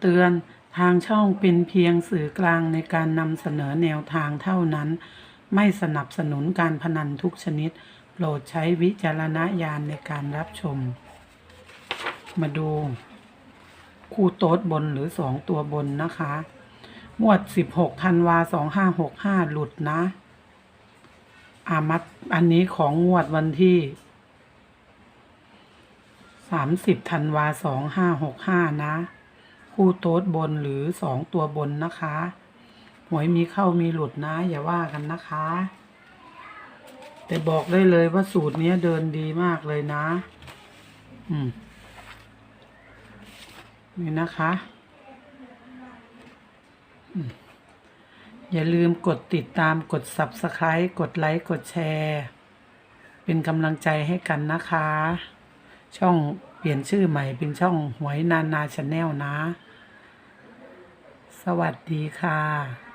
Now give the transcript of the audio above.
เตือนทางช่องเป็นเพียงสื่อกลางในการนำเสนอแนวทางเท่านั้น ไม่สนับสนุนการพนันทุกชนิด โปรดใช้วิจารณญาณในการรับชม มาดู คู่โต๊ดบนหรือสองตัวบนนะคะงวด 16ธันวา2565 หลุดนะอามัดอันนี้ของงวดวันที่ 30ธันวา2565 นะ คู่โต๊ดบนหรือสองตัวบนนะคะหวยมีเข้ามีหลุดนะ อย่าว่ากันนะคะ แต่บอกได้เลยว่าสูตรนี้เดินดีมากเลยนะ อืม นี่นะคะอืมอย่าลืมกดติดตามกด Subscribe กดไลค์กดแชร์ เป็นกำลังใจให้กันนะคะ ช่องเปลี่ยนชื่อใหม่เป็นช่องหวยนานาชาแนลนะ สวัสดีค่ะ